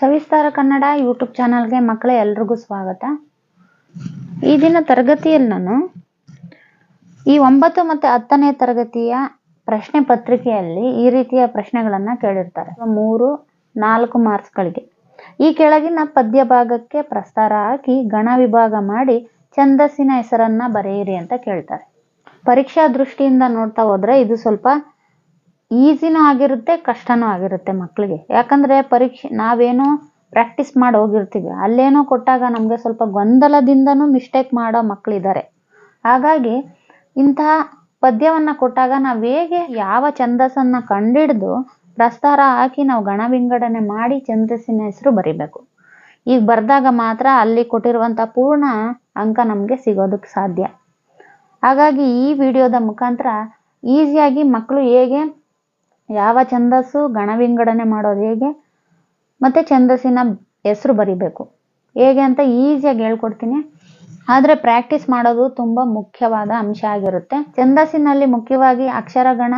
ಸವಿಸ್ತಾರ Kannada YouTube ಚಾನಲ್ಗೆ ಮಕ್ಕಳ ಎಲ್ರಿಗೂ ಸ್ವಾಗತ. ಈ ದಿನ ತರಗತಿಯಲ್ಲಿ ನಾನು ಈ ಒಂಬತ್ತು ಮತ್ತು ಹತ್ತನೇ ತರಗತಿಯ ಪ್ರಶ್ನೆ ಪತ್ರಿಕೆಯಲ್ಲಿ ಈ ರೀತಿಯ ಪ್ರಶ್ನೆಗಳನ್ನು ಕೇಳಿರ್ತಾರೆ. ಮೂರು, ನಾಲ್ಕು ಮಾರ್ಕ್ಸ್ಗಳಿಗೆ. ಈ ಕೆಳಗಿನ ಪದ್ಯ ಭಾಗಕ್ಕೆ ಪ್ರಸ್ತಾರ ಹಾಕಿ ಗಣ ವಿಭಾಗ ಮಾಡಿ ಛಂದಸ್ಸಿನ ಹೆಸರನ್ನ ಬರೆಯಿರಿ ಅಂತ ಕೇಳ್ತಾರೆ. ಪರೀಕ್ಷಾ ದೃಷ್ಟಿಯಿಂದ ನೋಡ್ತಾ ಹೋದ್ರೆ ಇದು ಸ್ವಲ್ಪ ಈಸಿನೂ ಆಗಿರುತ್ತೆ, ಕಷ್ಟನೂ ಆಗಿರುತ್ತೆ ಮಕ್ಕಳಿಗೆ ಯಾಕಂದ್ರೆ ಪರೀಕ್ಷೆ, ನಾವೇನೋ ಪ್ರಾಕ್ಟೀಸ್ ಮಾಡಿ ಹೋಗಿರ್ತೀವಿ. ಅಲ್ಲೇನೋ ಕೊಟ್ಟಾಗ ನಮಗೆ ಸ್ವಲ್ಪ ಗೊಂದಲದಿಂದನೂ ಮಿಸ್ಟೇಕ್ ಮಾಡೋ ಮಕ್ಕಳಿದ್ದಾರೆ ಹಾಗಾಗಿ ಇಂತಹ ಪದ್ಯವನ್ನ ಕೊಟ್ಟಾಗ ನಾವು ಹೇಗೆ ಯಾವ ಛಂದಸ್ಸನ್ನ ಕಂಡಿಡಿದು ಪ್ರಸ್ತಾರ ಹಾಕಿ ನಾವು ಗಣ ವಿಂಗಡಣೆ ಮಾಡಿ ಛಂದಸ್ಸಿನ ಹೆಸರು ಬರಿಬೇಕು. ಈಗ ಬರೆದಾಗ ಮಾತ್ರ ಅಲ್ಲಿ ಕೊಟ್ಟಿರುವಂಥ ಪೂರ್ಣ ಅಂಕ ನಮಗೆ ಸಿಗೋದಕ್ಕೆ ಸಾಧ್ಯ. ಹಾಗಾಗಿ ಈ ವಿಡಿಯೋದ ಮುಖಾಂತರ ಈಸಿಯಾಗಿ ಮಕ್ಕಳು ಹೇಗೆ ಯಾವ ಛಂದಸ್ಸು ಗಣ ವಿಂಗಡಣೆ ಮಾಡೋದು ಹೇಗೆ? ಮತ್ತು ಛಂದಸ್ಸಿನ ಹೆಸರು ಬರಿಬೇಕು. ಹೇಗೆ ಅಂತ ಈಸಿಯಾಗಿ ಹೇಳ್ಕೊಡ್ತೀನಿ. ಆದರೆ ಪ್ರಾಕ್ಟೀಸ್ ಮಾಡೋದು ತುಂಬ ಮುಖ್ಯವಾದ ಅಂಶ ಆಗಿರುತ್ತೆ. ಛಂದಸ್ಸಿನಲ್ಲಿ ಮುಖ್ಯವಾಗಿ ಅಕ್ಷರಗಣ,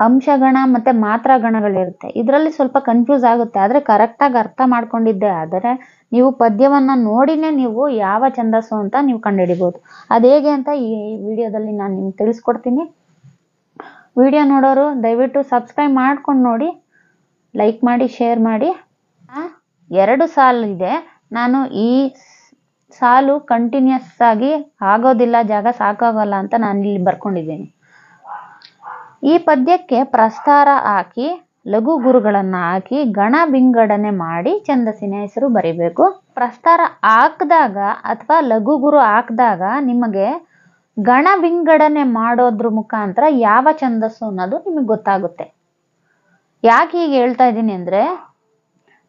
ಅಂಶಗಣ ಮತ್ತು ಮಾತ್ರ ಗಣಗಳಿರುತ್ತೆ ಇದರಲ್ಲಿ ಸ್ವಲ್ಪ ಕನ್ಫ್ಯೂಸ್ ಆಗುತ್ತೆ. ಆದರೆ ಕರೆಕ್ಟಾಗಿ ಅರ್ಥ ಮಾಡ್ಕೊಂಡಿದ್ದೆ ಆದರೆ ನೀವು ಪದ್ಯವನ್ನು ನೋಡಿನೇ ನೀವು ಯಾವ ಛಂದಸ್ಸು ಅಂತ ನೀವು ಕಂಡುಹಿಡಿಬೋದು. ಅದು ಹೇಗೆ ಅಂತ ಈ ವಿಡಿಯೋದಲ್ಲಿ ನಾನು ನಿಮ್ಗೆ ತಿಳಿಸ್ಕೊಡ್ತೀನಿ. ವಿಡಿಯೋ ನೋಡೋರು ದಯವಿಟ್ಟು ಸಬ್ಸ್ಕ್ರೈಬ್ ಮಾಡ್ಕೊಂಡು ನೋಡಿ ಲೈಕ್ ಮಾಡಿ ಶೇರ್ ಮಾಡಿ. ಎರಡು ಸಾಲು ಇದೆ. ನಾನು ಈ ಸಾಲು ಕಂಟಿನ್ಯೂಸ್ ಆಗಿ ಆಗೋದಿಲ್ಲ, ಜಾಗ ಸಾಕಾಗೋಲ್ಲ ಅಂತ ನಾನು ಇಲ್ಲಿ ಬರ್ಕೊಂಡಿದ್ದೀನಿ. ಈ ಪದ್ಯಕ್ಕೆ ಪ್ರಸ್ತಾರ ಹಾಕಿ, ಲಘು ಗುರುಗಳನ್ನು ಹಾಕಿ, ಗಣ ವಿಂಗಡಣೆ ಮಾಡಿ ಛಂದಸ್ಸಿನ ಹೆಸರು ಬರೀಬೇಕು. ಪ್ರಸ್ತಾರ ಹಾಕಿದಾಗ ಅಥವಾ ಲಘು ಗುರು ಹಾಕಿದಾಗ ನಿಮಗೆ ಗಣ ವಿಂಗಡಣೆ ಮಾಡೋದ್ರ ಮುಖಾಂತರ ಯಾವ ಛಂದಸ್ಸು ಅನ್ನೋದು ನಿಮಗೆ ಗೊತ್ತಾಗುತ್ತೆ. ಯಾಕೆ ಹೀಗೆ ಹೇಳ್ತಾ ಇದ್ದೀನಿ ಅಂದರೆ,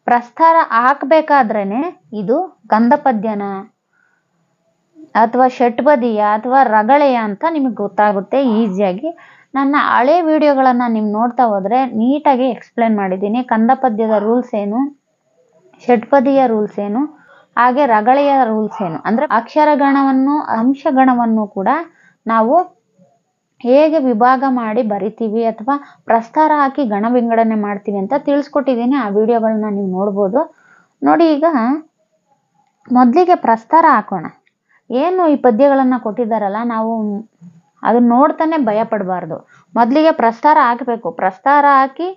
ಪ್ರಸ್ತಾರ ಹಾಕ್ಬೇಕಾದ್ರೇನೆ ಇದು ಗಂಧ ಪದ್ಯನ ಅಥವಾ ಷಟ್ಪದಿಯ ಅಥವಾ ರಗಳೆಯ ಅಂತ ನಿಮಗೆ ಗೊತ್ತಾಗುತ್ತೆ ಈಸಿಯಾಗಿ. ನನ್ನ ಹಳೆ ವಿಡಿಯೋಗಳನ್ನು ನೀವು ನೋಡ್ತಾ ಹೋದರೆ ನೀಟಾಗಿ ಎಕ್ಸ್ಪ್ಲೇನ್ ಮಾಡಿದ್ದೀನಿ. ಕಂದ ಪದ್ಯದ ರೂಲ್ಸ್ ಏನು ಷಟ್ಪದಿಯ ರೂಲ್ಸ್ ಏನು ಹಾಗೆ ರಗಳೆಯ ರೂಲ್ಸ್ ಏನು? ಅಂದರೆ ಅಕ್ಷರಗಣವನ್ನು ಅಂಶಗಣವನ್ನು ಕೂಡ ನಾವು ಹೇಗೆ ವಿಭಾಗ ಮಾಡಿ ಬರಿತೀವಿ ಅಥವಾ ಪ್ರಸ್ತಾರ ಹಾಕಿ ಗಣ ವಿಂಗಡಣೆ ಮಾಡ್ತೀವಿ ಅಂತ ತಿಳಿಸ್ಕೊಟ್ಟಿದ್ದೀನಿ. ಆ ವಿಡಿಯೋಗಳನ್ನ ನೀವು ನೋಡ್ಬೋದು. ನೋಡಿ ಈಗ ಮೊದಲಿಗೆ ಪ್ರಸ್ತಾರ ಹಾಕೋಣ. ಏನು ಈ ಪದ್ಯಗಳನ್ನು ಕೊಟ್ಟಿದ್ದಾರಲ್ಲ, ನಾವು ಅದನ್ನ ನೋಡ್ತಾನೆ ಭಯ ಪಡಬಾರ್ದು ಮೊದಲಿಗೆ ಪ್ರಸ್ತಾರ ಹಾಕಬೇಕು. ಪ್ರಸ್ತಾರ ಹಾಕಿ,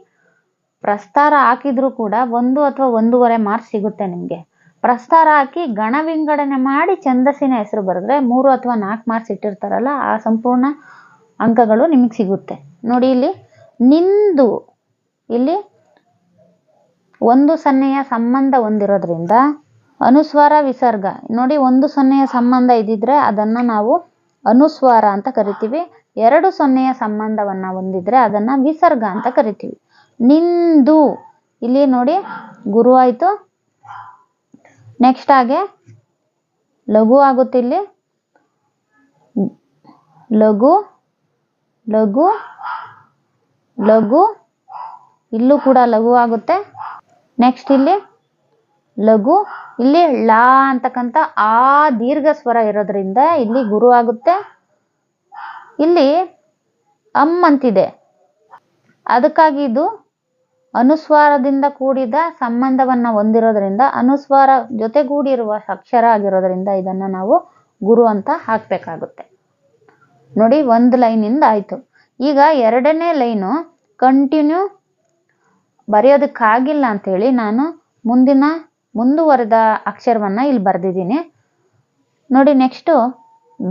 ಪ್ರಸ್ತಾರ ಹಾಕಿದ್ರೂ ಕೂಡ ಒಂದು ಅಥವಾ ಒಂದೂವರೆ ಮಾರ್ಕ್ಸ್ ಸಿಗುತ್ತೆ ನಿಮಗೆ. ಪ್ರಸ್ತಾರ ಹಾಕಿ ಗಣ ವಿಂಗಡಣೆ ಮಾಡಿ ಛಂದಸ್ಸಿನ ಹೆಸರು ಬರೆದ್ರೆ ಮೂರು ಅಥವಾ ನಾಲ್ಕು ಮಾರ್ಕ್ಸ್ ಇಟ್ಟಿರ್ತಾರಲ್ಲ ಆ ಸಂಪೂರ್ಣ ಅಂಕಗಳು ನಿಮಗೆ ಸಿಗುತ್ತೆ. ನೋಡಿ ಇಲ್ಲಿ ನಿಂದು ಇಲ್ಲಿ ಒಂದು ಸೊನ್ನೆಯ ಸಂಬಂಧ ಹೊಂದಿರೋದ್ರಿಂದ ಅನುಸ್ವಾರ ವಿಸರ್ಗ. ನೋಡಿ ಒಂದು ಸೊನ್ನೆಯ ಸಂಬಂಧ ಇದ್ದಿದ್ರೆ ಅದನ್ನು ನಾವು ಅನುಸ್ವಾರ ಅಂತ ಕರಿತೀವಿ. ಎರಡು ಸೊನ್ನೆಯ ಸಂಬಂಧವನ್ನ ಹೊಂದಿದ್ರೆ ಅದನ್ನ ವಿಸರ್ಗ ಅಂತ ಕರಿತೀವಿ. ನಿಂದು. ಇಲ್ಲಿ ನೋಡಿ ಗುರು ನೆಕ್ಸ್ಟ್ ಹಾಗೆ ಲಘು ಆಗುತ್ತೆ ಇಲ್ಲಿ ಲಘು ಲಘು ಲಘು. ಇಲ್ಲೂ ಕೂಡ ಲಘು ಆಗುತ್ತೆ. ನೆಕ್ಸ್ಟ್ ಇಲ್ಲಿ, ಲಘು. ಇಲ್ಲಿ ಲಾ ಅಂತಕ್ಕಂಥ ಆ ದೀರ್ಘ ಸ್ವರ ಇರೋದ್ರಿಂದ ಇಲ್ಲಿ ಗುರು ಆಗುತ್ತೆ. ಇಲ್ಲಿ ಅಮ್ ಅಂತಿದೆ. ಅದಕ್ಕಾಗಿ ಇದು ಅನುಸ್ವಾರದಿಂದ ಕೂಡಿದ ಸಂಬಂಧವನ್ನ ಹೊಂದಿರೋದ್ರಿಂದ ಅನುಸ್ವಾರ ಜೊತೆಗೂಡಿರುವ ಅಕ್ಷರ ಆಗಿರೋದ್ರಿಂದ ಇದನ್ನ ನಾವು ಗುರು ಅಂತ ಹಾಕ್ಬೇಕಾಗುತ್ತೆ. ನೋಡಿ ಒಂದು ಲೈನಿಂದ ಆಯ್ತು. ಈಗ ಎರಡನೇ ಲೈನು ಕಂಟಿನ್ಯೂ ಬರೆಯೋದಕ್ಕಾಗಿಲ್ಲ ಅಂತೇಳಿ ನಾನು ಮುಂದಿನ ಮುಂದುವರೆದ ಅಕ್ಷರವನ್ನ ಇಲ್ಲಿ ಬರೆದಿದ್ದೀನಿ. ನೋಡಿ ನೆಕ್ಸ್ಟು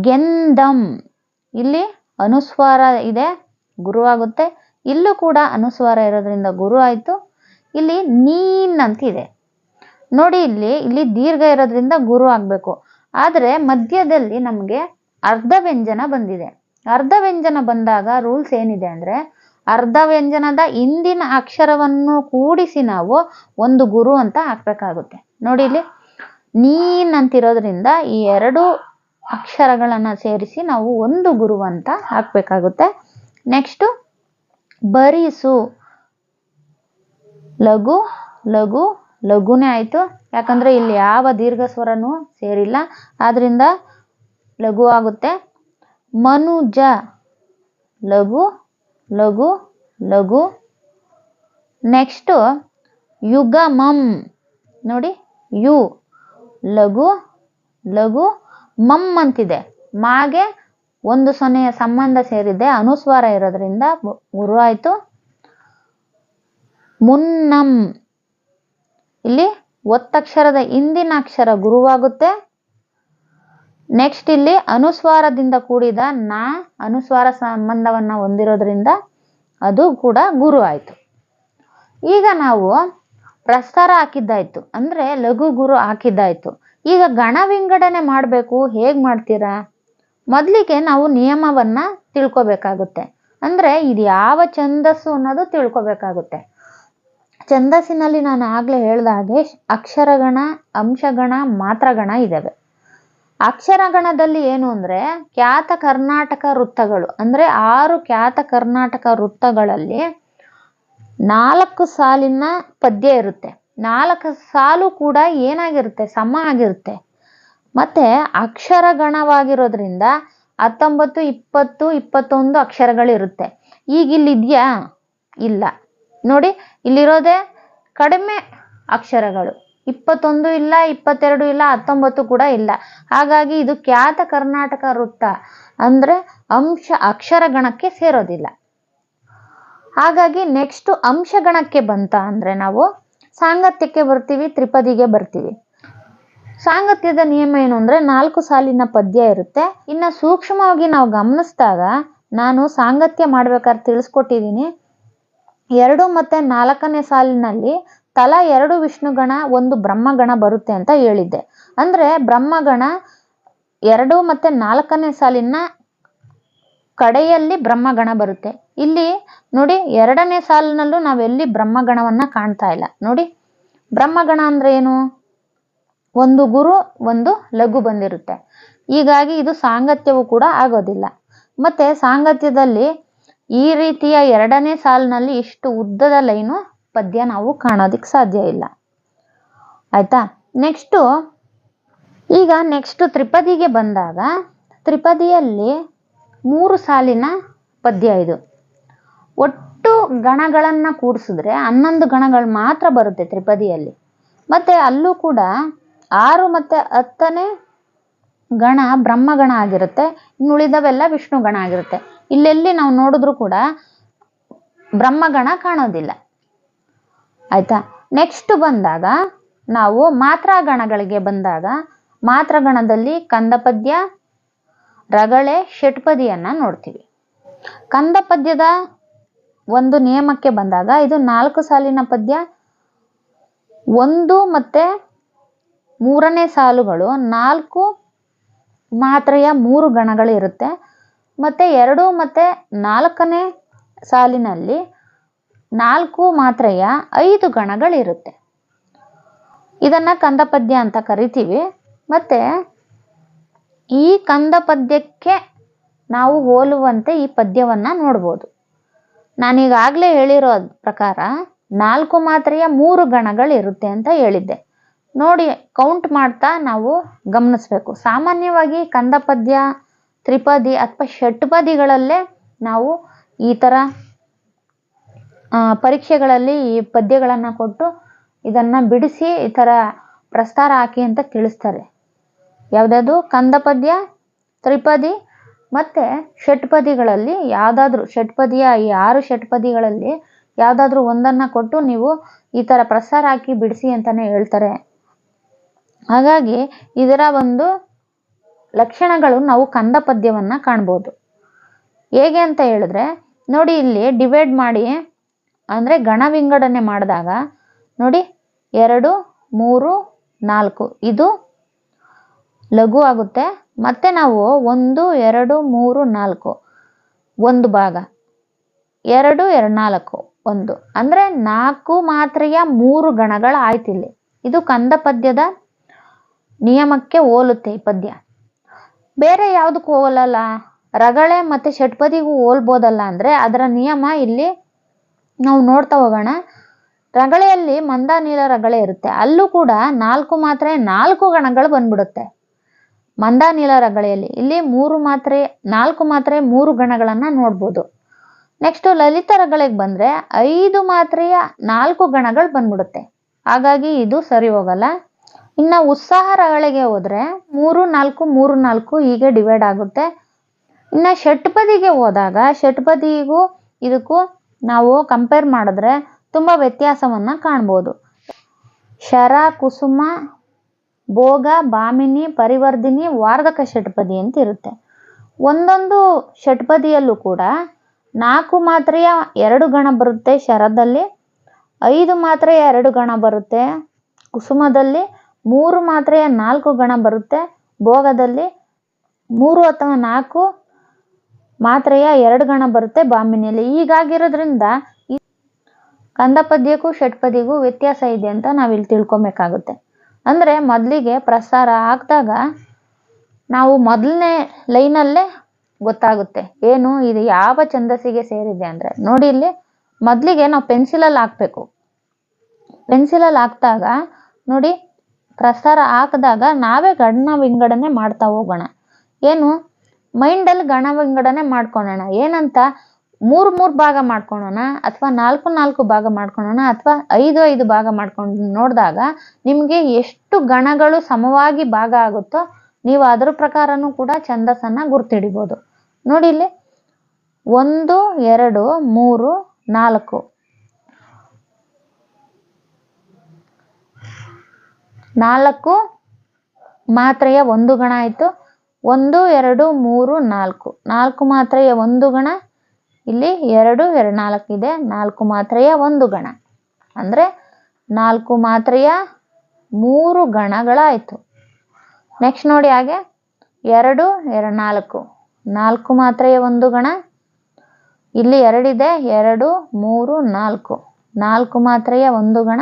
ಗೆಂದಂ. ಇಲ್ಲಿ ಅನುಸ್ವಾರ ಇದೆ, ಗುರು ಆಗುತ್ತೆ. ಇಲ್ಲೂ ಕೂಡ ಅನುಸ್ವಾರ ಇರೋದ್ರಿಂದ ಗುರು ಆಯಿತು. ಇಲ್ಲಿ ನೀನ್ ಅಂತಿದೆ ನೋಡಿ ಇಲ್ಲಿ ಇಲ್ಲಿ ದೀರ್ಘ ಇರೋದ್ರಿಂದ ಗುರು ಆಗಬೇಕು. ಆದರೆ ಮಧ್ಯದಲ್ಲಿ ನಮಗೆ ಅರ್ಧ ವ್ಯಂಜನ ಬಂದಿದೆ. ಅರ್ಧ ವ್ಯಂಜನ ಬಂದಾಗ ರೂಲ್ಸ್ ಏನಿದೆ ಅಂದರೆ, ಅರ್ಧ ವ್ಯಂಜನದ ಹಿಂದಿನ ಅಕ್ಷರವನ್ನು ಕೂಡಿಸಿ ನಾವು ಒಂದು ಗುರು ಅಂತ ಹಾಕ್ಬೇಕಾಗುತ್ತೆ. ನೋಡಿ ಇಲ್ಲಿ, ನೀನ್ ಅಂತಿರೋದ್ರಿಂದ ಈ ಎರಡು ಅಕ್ಷರಗಳನ್ನು ಸೇರಿಸಿ ನಾವು ಒಂದು ಗುರು ಅಂತ ಹಾಕ್ಬೇಕಾಗುತ್ತೆ. ನೆಕ್ಸ್ಟು ಬರಿಸು. ಲಘು ಲಘು, ಲಘುನೇ ಆಯಿತು. ಯಾಕಂದರೆ ಇಲ್ಲಿ ಯಾವ ದೀರ್ಘ ಸ್ವರನೂ ಸೇರಿಲ್ಲ. ಆದ್ದರಿಂದ ಲಘು ಆಗುತ್ತೆ. ಮನುಜ, ಲಘು ಲಘು ಲಘು. ನೆಕ್ಸ್ಟು ಯುಗಮಂ. ನೋಡಿ, ಯು, ಲಘು ಲಘು ಮಮ್ ಅಂತಿದೆ. ಮಾಗೆ ಒಂದು ಸೊನೆಯ ಸಂಬಂಧ ಸೇರಿದೆ ಅನುಸ್ವಾರ ಇರೋದ್ರಿಂದ ಗುರು ಆಯ್ತು. ಮುನ್ನಂ. ಇಲ್ಲಿ ಒತ್ತಕ್ಷರದ ಹಿಂದಿನ ಅಕ್ಷರ ಗುರುವಾಗುತ್ತೆ. ನೆಕ್ಸ್ಟ್ ಇಲ್ಲಿ ಅನುಸ್ವಾರದಿಂದ ಕೂಡಿದ ನಾ ಅನುಸ್ವಾರ ಸಂಬಂಧವನ್ನು ಹೊಂದಿರೋದ್ರಿಂದ ಅದು ಕೂಡ ಗುರು ಆಯಿತು. ಈಗ ನಾವು ಪ್ರಸ್ತಾರ ಹಾಕಿದ್ದಾಯ್ತು. ಅಂದರೆ ಲಘು ಗುರು ಹಾಕಿದ್ದಾಯ್ತು. ಈಗ ಗಣ ವಿಂಗಡಣೆ ಮಾಡಬೇಕು. ಹೇಗೆ ಮಾಡ್ತೀರಾ? ಮೊದಲಿಗೆ ನಾವು ನಿಯಮವನ್ನು ತಿಳ್ಕೊಬೇಕಾಗುತ್ತೆ. ಅಂದರೆ ಇದು ಯಾವ ಛಂದಸ್ಸು ಅನ್ನೋದು ತಿಳ್ಕೊಬೇಕಾಗುತ್ತೆ. ಛಂದಸ್ಸಿನಲ್ಲಿ ನಾನು ಆಗಲೇ ಹೇಳ್ದ ಹಾಗೆ ಅಕ್ಷರಗಣ, ಅಂಶಗಣ, ಮಾತ್ರಗಣ ಇದ್ದಾವೆ ಅಕ್ಷರಗಣದಲ್ಲಿ ಏನು ಅಂದರೆ ಖ್ಯಾತ ಕರ್ನಾಟಕ ವೃತ್ತಗಳು. ಅಂದರೆ ಆರು ಖ್ಯಾತ ಕರ್ನಾಟಕ ವೃತ್ತಗಳಲ್ಲಿ ನಾಲ್ಕು ಸಾಲಿನ ಪದ್ಯ ಇರುತ್ತೆ. ನಾಲ್ಕು ಸಾಲು ಕೂಡ ಏನಾಗಿರುತ್ತೆ? ಸಮ ಆಗಿರುತ್ತೆ. ಮತ್ತೆ ಅಕ್ಷರಗಣವಾಗಿರೋದ್ರಿಂದ ಹತ್ತೊಂಬತ್ತು, ಇಪ್ಪತ್ತು, ಇಪ್ಪತ್ತೊಂದು ಅಕ್ಷರಗಳಿರುತ್ತೆ. ಈಗ ಇಲ್ಲಿ ಇದೆಯಾ ಇಲ್ಲ. ನೋಡಿ, ಇಲ್ಲಿರೋದೇ ಕಡಿಮೆ ಅಕ್ಷರಗಳು. ಇಪ್ಪತ್ತೊಂದು ಇಲ್ಲ, ಇಪ್ಪತ್ತೆರಡು ಇಲ್ಲ, ಹತ್ತೊಂಬತ್ತು ಕೂಡ ಇಲ್ಲ. ಹಾಗಾಗಿ ಇದು ಖ್ಯಾತ ಕರ್ನಾಟಕ ವೃತ್ತ. ಅಂದ್ರೆ ಅಂಶ ಅಕ್ಷರಗಣಕ್ಕೆ ಸೇರೋದಿಲ್ಲ. ಹಾಗಾಗಿ ನೆಕ್ಸ್ಟ್ ಅಂಶಗಣಕ್ಕೆ ಬಂತ ಅಂದ್ರೆ ನಾವು ಸಾಂಗತ್ಯಕ್ಕೆ ಬರ್ತೀವಿ, ತ್ರಿಪದಿಗೆ ಬರ್ತೀವಿ. ಸಾಂಗತ್ಯದ ನಿಯಮ ಏನು ಅಂದ್ರೆ ನಾಲ್ಕು ಸಾಲಿನ ಪದ್ಯ ಇರುತ್ತೆ. ಇನ್ನ ಸೂಕ್ಷ್ಮವಾಗಿ ನಾವು ಗಮನಿಸಿದಾಗ ನಾನು ಸಾಂಗತ್ಯ ಮಾಡ್ಬೇಕಾದ್ರೆ ತಿಳಿಸ್ಕೊಟ್ಟಿದ್ದೀನಿ ಎರಡು ಮತ್ತೆ ನಾಲ್ಕನೇ ಸಾಲಿನಲ್ಲಿ ತಲಾ ಎರಡು ವಿಷ್ಣುಗಣ, ಒಂದು ಬ್ರಹ್ಮಗಣ ಬರುತ್ತೆ ಅಂತ ಹೇಳಿದ್ದೆ. ಅಂದ್ರೆ ಬ್ರಹ್ಮಗಣ ಎರಡು ಮತ್ತೆ ನಾಲ್ಕನೇ ಸಾಲಿನ ಕಡೆಯಲ್ಲಿ ಬ್ರಹ್ಮಗಣ ಬರುತ್ತೆ. ಇಲ್ಲಿ ನೋಡಿ ಎರಡನೇ ಸಾಲಿನಲ್ಲೂ ನಾವೆಲ್ಲಿ ಬ್ರಹ್ಮಗಣವನ್ನ ಕಾಣ್ತಾ ಇಲ್ಲ. ನೋಡಿ, ಬ್ರಹ್ಮಗಣ ಅಂದ್ರೆ ಏನು? ಒಂದು ಗುರು, ಒಂದು ಲಘು ಬಂದಿರುತ್ತೆ. ಹೀಗಾಗಿ ಇದು ಸಾಂಗತ್ಯವೂ ಕೂಡ ಆಗೋದಿಲ್ಲ. ಮತ್ತೆ ಸಾಂಗತ್ಯದಲ್ಲಿ ಈ ರೀತಿಯ ಎರಡನೇ ಸಾಲಿನಲ್ಲಿ ಇಷ್ಟು ಉದ್ದದ ಲೈನು ಪದ್ಯ ನಾವು ಕಾಣೋದಿಕ್ ಸಾಧ್ಯ ಇಲ್ಲ. ಆಯ್ತಾ? ನೆಕ್ಸ್ಟು ಈಗ ನೆಕ್ಸ್ಟ್ ತ್ರಿಪದಿಗೆ ಬಂದಾಗ ತ್ರಿಪದಿಯಲ್ಲಿ ಮೂರು ಸಾಲಿನ ಪದ್ಯ ಇದು. ಒಟ್ಟು ಗಣಗಳನ್ನು ಕೂಡಿಸಿದ್ರೆ ಹನ್ನೊಂದು ಗಣಗಳು ಮಾತ್ರ ಬರುತ್ತೆ ತ್ರಿಪದಿಯಲ್ಲಿ. ಮತ್ತೆ ಅಲ್ಲೂ ಕೂಡ ಆರು ಮತ್ತೆ ಹತ್ತನೇ ಗಣ ಬ್ರಹ್ಮಗಣ ಆಗಿರುತ್ತೆ. ಇನ್ನು ಉಳಿದವೆಲ್ಲ ವಿಷ್ಣು ಗಣ ಆಗಿರುತ್ತೆ. ಇಲ್ಲೆಲ್ಲಿ ನಾವು ನೋಡಿದ್ರು ಕೂಡ ಬ್ರಹ್ಮಗಣ ಕಾಣೋದಿಲ್ಲ. ಆಯ್ತಾ? ನೆಕ್ಸ್ಟ್ ಬಂದಾಗ ನಾವು ಮಾತ್ರಾಗಣಗಳಿಗೆ ಬಂದಾಗ ಮಾತ್ರಗಣದಲ್ಲಿ ಕಂದಪದ್ಯ, ರಗಳೆ, ಷಟ್ಪದಿಯನ್ನ ನೋಡ್ತೀವಿ. ಕಂದಪದ್ಯದ ಒಂದು ನಿಯಮಕ್ಕೆ ಬಂದಾಗ ಇದು ನಾಲ್ಕು ಸಾಲಿನ ಪದ್ಯ, ಒಂದು ಮತ್ತೆ ಮೂರನೇ ಸಾಲುಗಳು ನಾಲ್ಕು ಮಾತ್ರೆಯ ಮೂರು ಗಣಗಳು ಇರುತ್ತೆ ಮತ್ತೆ ಎರಡು ಮತ್ತೆ ನಾಲ್ಕನೇ ಸಾಲಿನಲ್ಲಿ ನಾಲ್ಕು ಮಾತ್ರೆಯ ಐದು ಗಣಗಳಿರುತ್ತೆ. ಇದನ್ನ ಕಂದಪದ್ಯ ಅಂತ ಕರಿತೀವಿ. ಮತ್ತೆ ಈ ಕಂದ ಪದ್ಯಕ್ಕೆ ನಾವು ಹೋಲುವಂತೆ ಈ ಪದ್ಯವನ್ನ ನೋಡ್ಬೋದು. ನಾನೀಗಾಗಲೇ ಹೇಳಿರೋ ಪ್ರಕಾರ ನಾಲ್ಕು ಮಾತ್ರೆಯ ಮೂರು ಗಣಗಳಿರುತ್ತೆ ಅಂತ ಹೇಳಿದ್ದೆ. ನೋಡಿ ಕೌಂಟ್ ಮಾಡ್ತಾ ನಾವು ಗಮನಿಸ್ಬೇಕು. ಸಾಮಾನ್ಯವಾಗಿ ಕಂದ ಪದ್ಯ ತ್ರಿಪದಿ ಅಥವಾ ಷಟ್ಪದಿಗಳಲ್ಲೇ ನಾವು ಈ ಥರ ಪರೀಕ್ಷೆಗಳಲ್ಲಿ ಈ ಪದ್ಯಗಳನ್ನು ಕೊಟ್ಟು ಇದನ್ನ ಬಿಡಿಸಿ ಈ ಥರ ಪ್ರಸ್ತಾರ ಹಾಕಿ ಅಂತ ತಿಳಿಸ್ತಾರೆ. ಯಾವುದಾದ್ರು ಕಂದ ಪದ್ಯ ತ್ರಿಪದಿ ಮತ್ತೆ ಷಟ್ಪದಿಗಳಲ್ಲಿ ಯಾವುದಾದ್ರೂ, ಷಟ್ಪದಿಯ ಈ ಆರು ಷಟ್ಪದಿಗಳಲ್ಲಿ ಯಾವುದಾದ್ರೂ ಒಂದನ್ನ ಕೊಟ್ಟು ನೀವು ಈ ಥರ ಪ್ರಸಾರ ಹಾಕಿ ಬಿಡಿಸಿ ಅಂತಾನೆ ಹೇಳ್ತಾರೆ. ಹಾಗಾಗಿ ಇದರ ಒಂದು ಲಕ್ಷಣಗಳು ನಾವು ಕಂದ ಪದ್ಯವನ್ನ ಕಾಣ್ಬೋದು. ಹೇಗೆ ಅಂತ ಹೇಳಿದ್ರೆ, ನೋಡಿ ಇಲ್ಲಿ ಡಿವೈಡ್ ಮಾಡಿ, ಅಂದರೆ ಗಣ ವಿಂಗಡಣೆ ಮಾಡಿದಾಗ, ನೋಡಿ ಎರಡು, ಮೂರು, ನಾಲ್ಕು, ಇದು ಲಘು ಆಗುತ್ತೆ. ಮತ್ತೆ ನಾವು ಒಂದು, ಎರಡು, ಮೂರು, ನಾಲ್ಕು, ಒಂದು ಭಾಗ, ಎರಡು ಎರಡು, ನಾಲ್ಕು, ಒಂದು, ಅಂದರೆ ನಾಲ್ಕು ಮಾತ್ರೆಯ ಮೂರು ಗಣಗಳು ಆಯ್ತಿಲ್ಲಿ ಇದು ಕಂದ ಪದ್ಯದ ನಿಯಮಕ್ಕೆ ಹೋಲುತ್ತೆ ಈ ಪದ್ಯ. ಬೇರೆ ಯಾವುದಕ್ಕೂ ಹೋಲಲ್ಲ. ರಗಳೆ ಮತ್ತೆ ಷಟ್ಪದಿಗೂ ಹೋಲ್ಬೋದಲ್ಲ ಅಂದ್ರೆ ಅದರ ನಿಯಮ ಇಲ್ಲಿ ನಾವು ನೋಡ್ತಾ ಹೋಗೋಣ. ರಗಳೆಯಲ್ಲಿ ಮಂದ, ನೀಲ, ರಗಳೆ ಇರುತ್ತೆ. ಅಲ್ಲೂ ಕೂಡ ನಾಲ್ಕು ಮಾತ್ರೆ, ನಾಲ್ಕು ಗಣಗಳು ಬಂದ್ಬಿಡುತ್ತೆ. ಮಂದ, ನೀಲ, ರಗಳೆಯಲ್ಲಿ. ಇಲ್ಲಿ ಮೂರು ಮಾತ್ರೆ, ನಾಲ್ಕು ಮಾತ್ರೆ, ಮೂರು ಗಣಗಳನ್ನು ನೋಡ್ಬೋದು. ನೆಕ್ಸ್ಟ್ ಲಲಿತ ರಗಳೆಗೆ ಬಂದ್ರೆ ಐದು ಮಾತ್ರೆಯ ನಾಲ್ಕು ಗಣಗಳು ಬಂದ್ಬಿಡುತ್ತೆ. ಹಾಗಾಗಿ ಇದು ಸರಿ ಹೋಗಲ್ಲ. ಇನ್ನ ಉತ್ಸಾಹ ರಗಳಿಗೆ ಹೋದರೆ ಮೂರು ನಾಲ್ಕು ಮೂರು ನಾಲ್ಕು ಹೀಗೆ ಡಿವೈಡ್ ಆಗುತ್ತೆ. ಇನ್ನ ಷಟ್ಪದಿಗೆ ಹೋದಾಗ, ಷಟ್ಪದಿಗೂ ಇದಕ್ಕೂ ನಾವು ಕಂಪೇರ್ ಮಾಡಿದ್ರೆ ತುಂಬಾ ವ್ಯತ್ಯಾಸವನ್ನ ಕಾಣ್ಬೋದು. ಶರ, ಕುಸುಮ, ಭೋಗ ಭಾಮಿನಿ ಪರಿವರ್ಧಿನಿ ವಾರ್ಧಕ ಷಟ್ಪದಿ ಅಂತ ಇರುತ್ತೆ. ಒಂದೊಂದು ಷಟ್ಪದಿಯಲ್ಲೂ ಕೂಡ ನಾಲ್ಕು ಮಾತ್ರೆಯ ಎರಡು ಗಣ ಬರುತ್ತೆ ಶರದಲ್ಲಿ, ಐದು ಮಾತ್ರೆಯ ಎರಡು ಗಣ ಬರುತ್ತೆ ಕುಸುಮದಲ್ಲಿ ಮೂರು ಮಾತ್ರೆಯ ನಾಲ್ಕು ಗಣ ಬರುತ್ತೆ. ಭೋಗದಲ್ಲಿ ಮೂರು ಅಥವಾ ನಾಲ್ಕು ಮಾತ್ರೆಯ ಎರಡು ಗಣ ಬರುತ್ತೆ ಬಾಮಿನಿಯಲ್ಲಿ ಹೀಗಾಗಿರೋದ್ರಿಂದ ಈ ಕಂದ ಪದ್ಯಕ್ಕೂ ಷಟ್ಪದಿಗೂ ವ್ಯತ್ಯಾಸ ಇದೆ ಅಂತ ನಾವಿಲ್ಲಿ ತಿಳ್ಕೊಬೇಕಾಗುತ್ತೆ. ಅಂದರೆ ಮೊದಲಿಗೆ ಪ್ರಸಾರ ಹಾಕಿದಾಗ ನಾವು ಮೊದಲನೇ ಲೈನಲ್ಲೇ ಗೊತ್ತಾಗುತ್ತೆ. ಏನು, ಇದು ಯಾವ ಛಂದಸ್ಸಿಗೆ ಸೇರಿದೆ ಅಂದರೆ. ನೋಡಿ ಇಲ್ಲಿ, ಮೊದಲಿಗೆ ನಾವು ಪೆನ್ಸಿಲಲ್ಲಿ ಹಾಕ್ಬೇಕು. ಪೆನ್ಸಿಲಲ್ಲಿ ಹಾಕ್ದಾಗ, ನೋಡಿ ಪ್ರಸಾರ ಹಾಕಿದಾಗ ನಾವೇ ಗಣ ವಿಂಗಡಣೆ ಮಾಡ್ತಾ ಹೋಗೋಣ. ಏನು? ಮೈಂಡಲ್ಲಿ ಗಣ ವಿಂಗಡಣೆ ಮಾಡ್ಕೊಳ್ಳೋಣ ಏನಂತ? ಮೂರು ಮೂರು ಭಾಗ ಮಾಡ್ಕೊಳೋಣ ಅಥವಾ ನಾಲ್ಕು ನಾಲ್ಕು ಭಾಗ ಮಾಡ್ಕೊಳೋಣ ಅಥವಾ ಐದು ಐದು ಭಾಗ ಮಾಡ್ಕೊಂಡು ನೋಡಿದಾಗ ನಿಮಗೆ ಎಷ್ಟು ಗಣಗಳು ಸಮವಾಗಿ ಭಾಗ ಆಗುತ್ತೋ ನೀವು ಅದ್ರ ಪ್ರಕಾರನೂ ಕೂಡ ಛಂದಸ್ಸನ್ನ ಗುರ್ತಿಡಿಬೋದು. ನೋಡಿ ಇಲ್ಲಿ. ಒಂದು, ಎರಡು, ಮೂರು, ನಾಲ್ಕು. ನಾಲ್ಕು, ಮಾತ್ರೆಯ ಒಂದು ಗಣ ಆಯಿತು. ಒಂದು, ಎರಡು, ಮೂರು, ನಾಲ್ಕು. ನಾಲ್ಕು ಮಾತ್ರೆಯ ಒಂದು ಗಣ, ಇಲ್ಲಿ ಎರಡು ಎರಡು, ನಾಲ್ಕು ಇದೆ. ನಾಲ್ಕು ಮಾತ್ರೆಯ ಒಂದು ಗಣ. ಅಂದರೆ ನಾಲ್ಕು ಮಾತ್ರೆಯ ಮೂರು ಗಣಗಳಾಯಿತು. ನೆಕ್ಸ್ಟ್ ನೋಡಿ ಹಾಗೆ. ಎರಡು ಎರಡು, ನಾಲ್ಕು. ನಾಲ್ಕು ಮಾತ್ರೆಯ ಒಂದು ಗಣ. ಇಲ್ಲಿ ಎರಡಿದೆ ಎರಡು, ಮೂರು, ನಾಲ್ಕು. ನಾಲ್ಕು ಮಾತ್ರೆಯ ಒಂದು ಗಣ.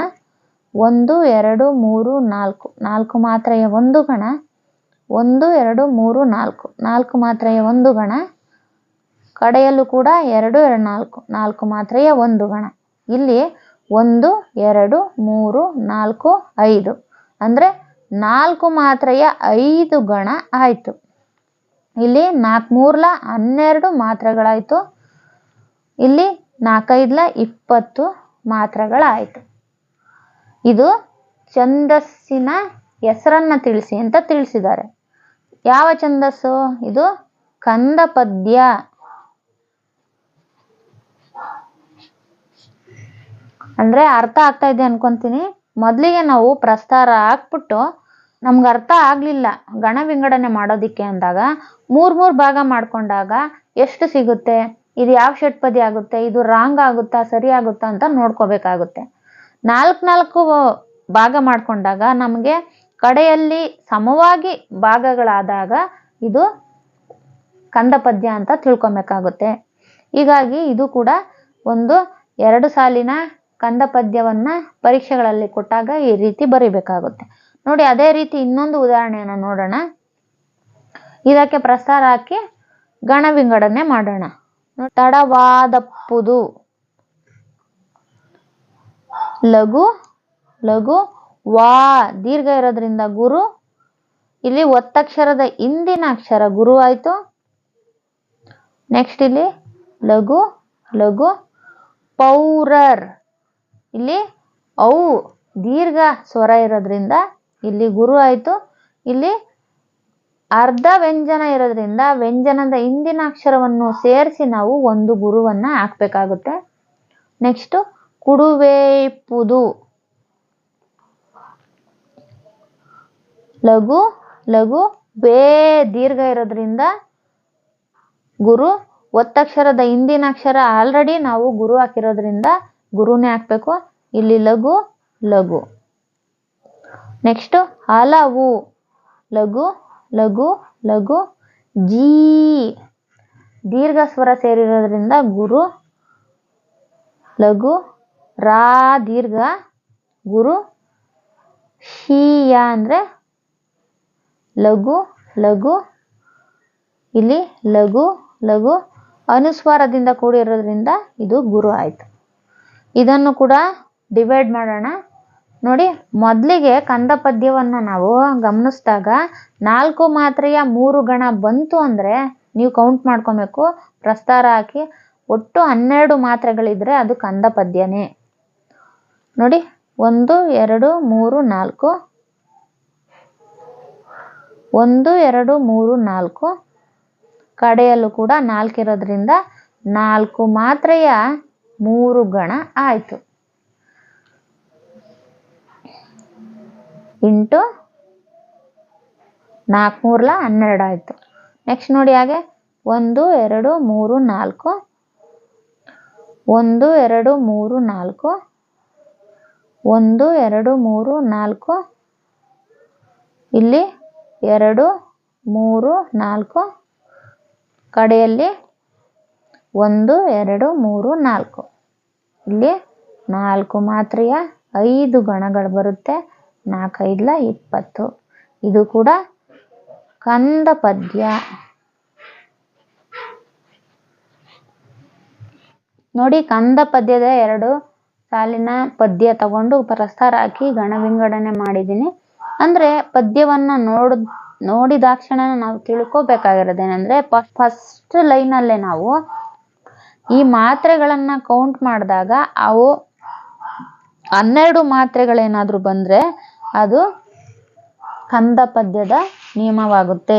ಒಂದು, ಎರಡು, ಮೂರು, ನಾಲ್ಕು. ನಾಲ್ಕು ಮಾತ್ರೆಯ ಒಂದು ಗಣ. ಒಂದು, ಎರಡು, ಮೂರು, ನಾಲ್ಕು. ನಾಲ್ಕು ಮಾತ್ರೆಯ ಒಂದು ಗಣ. ಕಡೆಯಲು ಕೂಡ ಎರಡು ಎರಡು, ನಾಲ್ಕು. ನಾಲ್ಕು ಮಾತ್ರೆಯ ಒಂದು ಗಣ. ಇಲ್ಲಿ ಒಂದು, ಎರಡು, ಮೂರು, ನಾಲ್ಕು, ಐದು. ಅಂದರೆ ನಾಲ್ಕು ಮಾತ್ರೆಯ ಐದು ಗಣ ಆಯಿತು. ಇಲ್ಲಿ ನಾಲ್ಕು ಮೂರ್ಲ ಹನ್ನೆರಡು ಮಾತ್ರೆಗಳಾಯಿತು. ಇಲ್ಲಿ ನಾಲ್ಕೈದ್ಲ ಇಪ್ಪತ್ತು ಮಾತ್ರೆಗಳಾಯಿತು. ಇದು ಛಂದಸ್ಸಿನ ಹೆಸರನ್ನ ತಿಳಿಸಿ ಅಂತ ತಿಳಿಸಿದ್ದಾರೆ. ಯಾವ ಛಂದಸ್ಸು? ಇದು ಕಂದ ಪದ್ಯ ಅಂದ್ರೆ ಅರ್ಥ ಆಗ್ತಾ ಇದೆ ಅನ್ಕೊಂತೀನಿ. ಮೊದಲಿಗೆ ನಾವು ಪ್ರಸ್ತಾರ ಹಾಕ್ಬಿಟ್ಟು ನಮ್ಗೆ ಅರ್ಥ ಆಗಲಿಲ್ಲ ಗಣ ವಿಂಗಡಣೆ ಮಾಡೋದಿಕ್ಕೆ ಅಂದಾಗ, ಮೂರು ಮೂರು ಭಾಗ ಮಾಡ್ಕೊಂಡಾಗ ಎಷ್ಟು ಸಿಗುತ್ತೆ? ಇದು ಯಾವ ಷಟ್ಪದಿ ಆಗುತ್ತೆ? ಇದು ರಾಂಗ್ ಆಗುತ್ತಾ ಸರಿ ಆಗುತ್ತಾ ಅಂತ ನೋಡ್ಕೋಬೇಕಾಗುತ್ತೆ. ನಾಲ್ಕು ನಾಲ್ಕು ಭಾಗ ಮಾಡಿಕೊಂಡಾಗ ನಮಗೆ ಕಡೆಯಲ್ಲಿ ಸಮವಾಗಿ ಭಾಗಗಳಾದಾಗ ಇದು ಕಂದ ಪದ್ಯ ಅಂತ ತಿಳ್ಕೊಬೇಕಾಗುತ್ತೆ. ಹೀಗಾಗಿ ಇದು ಕೂಡ ಒಂದು ಎರಡು ಸಾಲಿನ ಕಂದ ಪದ್ಯವನ್ನ ಪರೀಕ್ಷೆಗಳಲ್ಲಿ ಕೊಟ್ಟಾಗ ಈ ರೀತಿ ಬರಿಬೇಕಾಗುತ್ತೆ. ನೋಡಿ, ಅದೇ ರೀತಿ ಇನ್ನೊಂದು ಉದಾಹರಣೆಯನ್ನು ನೋಡೋಣ. ಇದಕ್ಕೆ ಪ್ರಸಾರ ಹಾಕಿ ಗಣ ವಿಂಗಡಣೆ ಮಾಡೋಣ. ತಡವಾದಪ್ಪುದು. ಲಘು ಲಘು, ವಾ, ದೀರ್ಘ ಇರೋದ್ರಿಂದ ಗುರು. ಇಲ್ಲಿ ಒತ್ತಕ್ಷರದ ಹಿಂದಿನ ಅಕ್ಷರ ಗುರು ಆಯ್ತು. ನೆಕ್ಸ್ಟ್ ಇಲ್ಲಿ ಲಘು ಲಘು, ಪೌರರ್. ಇಲ್ಲಿ ಔ, ದೀರ್ಘ ಸ್ವರ ಇರೋದ್ರಿಂದ ಇಲ್ಲಿ ಗುರು ಆಯ್ತು. ಇಲ್ಲಿ ಅರ್ಧ ವ್ಯಂಜನ ಇರೋದ್ರಿಂದ ವ್ಯಂಜನದ ಹಿಂದಿನ ಅಕ್ಷರವನ್ನು ಸೇರಿಸಿ ನಾವು ಒಂದು ಗುರುವನ್ನು ಹಾಕ್ಬೇಕಾಗುತ್ತೆ. ನೆಕ್ಸ್ಟ್ ಕುಡುವೇಪುದು. ಲಘು ಲಘು, ಬೇ, ದೀರ್ಘ ಇರೋದ್ರಿಂದ ಗುರು ಒತ್ತಕ್ಷರದ ಹಿಂದಿನ ಅಕ್ಷರ ಆಲ್ರೆಡಿ ನಾವು ಗುರು ಹಾಕಿರೋದ್ರಿಂದ ಗುರುನೇ ಹಾಕ್ಬೇಕು. ಇಲ್ಲಿ ಲಘು ಲಘು. ನೆಕ್ಸ್ಟ್ ಹಲವು ಲಘು ಲಘು ಲಘು, ಜೀ. ದೀರ್ಘ ಸ್ವರ ಸೇರಿರೋದ್ರಿಂದ ಗುರು, ಲಘು ರಾ ದೀರ್ಘ ಗುರು ಶೀಯ ಅಂದರೆ ಲಘು ಲಘು, ಇಲ್ಲಿ ಲಘು ಲಘು ಅನುಸ್ವಾರದಿಂದ ಕೂಡಿರೋದ್ರಿಂದ ಇದು ಗುರು ಆಯಿತು. ಇದನ್ನು ಕೂಡ ಡಿವೈಡ್ ಮಾಡೋಣ. ನೋಡಿ, ಮೊದಲಿಗೆ ಕಂದ ಪದ್ಯವನ್ನು ನಾವು ಗಮನಿಸಿದಾಗ ನಾಲ್ಕು ಮಾತ್ರೆಯ ಮೂರು ಗಣ ಬಂತು ಅಂದರೆ ನೀವು ಕೌಂಟ್ ಮಾಡ್ಕೊಬೇಕು. ಪ್ರಸ್ತಾರ ಹಾಕಿ ಒಟ್ಟು ಹನ್ನೆರಡು ಮಾತ್ರೆಗಳಿದ್ರೆ ಅದು ಕಂದ ಪದ್ಯನೇ. ನೋಡಿ, ಒಂದು, ಎರಡು, ಮೂರು, ನಾಲ್ಕು. ಒಂದು, ಎರಡು, ಮೂರು, ನಾಲ್ಕು. ಕಡೆಯಲ್ಲೂ ಕೂಡ ನಾಲ್ಕಿರೋದ್ರಿಂದ ನಾಲ್ಕು ಮಾತ್ರೆಯ ಮೂರು ಗಣ ಆಯಿತು. ಇಂಟು ನಾಲ್ಕು ಮೂರ್ಲ ಹನ್ನೆರಡು ಆಯಿತು. ನೆಕ್ಸ್ಟ್ ನೋಡಿ ಹಾಗೆ, ಒಂದು, ಎರಡು, ಮೂರು, ನಾಲ್ಕು. ಒಂದು, ಎರಡು, ಮೂರು, ನಾಲ್ಕು. ಒಂದು, ಎರಡು, ಮೂರು, ನಾಲ್ಕು, ಇಲ್ಲಿ ಎರಡು, ಮೂರು, ನಾಲ್ಕು, ಕಡೆಯಲ್ಲಿ ಒಂದು, ಎರಡು, ಮೂರು, ನಾಲ್ಕು. ಇಲ್ಲಿ ನಾಲ್ಕು ಮಾತ್ರೆಯ ಐದು ಗಣಗಳು ಬರುತ್ತೆ. ನಾಲ್ಕೈದ್ಲ ಇಪ್ಪತ್ತು. ಇದು ಕೂಡ ಕಂದ ಪದ್ಯ. ನೋಡಿ ಕಂದ ಪದ್ಯದ ಎರಡು ಸಾಲಿನ ಪದ್ಯ ತಗೊಂಡು ಪ್ರಸ್ತಾರ ಹಾಕಿ ಗಣ ವಿಂಗಡಣೆ ಮಾಡಿದ್ದೀನಿ. ಅಂದ್ರೆ ಪದ್ಯವನ್ನ ನೋಡ್ ನೋಡಿದಾಕ್ಷಣ ನಾವು ತಿಳ್ಕೊಬೇಕಾಗಿರೋದೇನೆಂದ್ರೆ ಫಸ್ಟ್ ಲೈನಲ್ಲೇ ನಾವು ಈ ಮಾತ್ರೆಗಳನ್ನ ಕೌಂಟ್ ಮಾಡಿದಾಗ ಅವು ಹನ್ನೆರಡು ಮಾತ್ರೆಗಳೇನಾದ್ರೂ ಬಂದ್ರೆ ಅದು ಕಂದ ಪದ್ಯದ ನಿಯಮವಾಗುತ್ತೆ.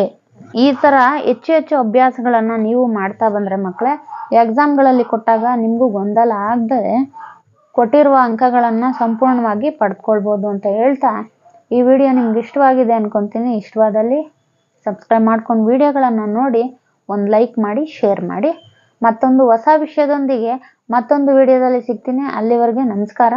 ಈ ತರ ಹೆಚ್ಚು ಹೆಚ್ಚು ಅಭ್ಯಾಸಗಳನ್ನ ನೀವು ಮಾಡ್ತಾ ಬಂದ್ರೆ ಮಕ್ಕಳೇ ಎಕ್ಸಾಮ್ಗಳಲ್ಲಿ ಕೊಟ್ಟಾಗ ನಿಮಗೂ ಗೊಂದಲ ಆಗದೆ ಕೊಟ್ಟಿರುವ ಅಂಕಗಳನ್ನು ಸಂಪೂರ್ಣವಾಗಿ ಪಡ್ಕೊಳ್ಬೋದು ಅಂತ ಹೇಳ್ತಾ ಈ ವಿಡಿಯೋ ನಿಮ್ಗೆ ಇಷ್ಟವಾಗಿದೆ ಅನ್ಕೊಂತೀನಿ. ಇಷ್ಟವಾದಲ್ಲಿ ಸಬ್ಸ್ಕ್ರೈಬ್ ಮಾಡ್ಕೊಂಡು ವಿಡಿಯೋಗಳನ್ನು ನೋಡಿ, ಒಂದು ಲೈಕ್ ಮಾಡಿ ಶೇರ್ ಮಾಡಿ. ಮತ್ತೊಂದು ಹೊಸ ವಿಷಯದೊಂದಿಗೆ ಮತ್ತೊಂದು ವಿಡಿಯೋದಲ್ಲಿ ಸಿಗ್ತೀನಿ. ಅಲ್ಲಿವರೆಗೆ ನಮಸ್ಕಾರ.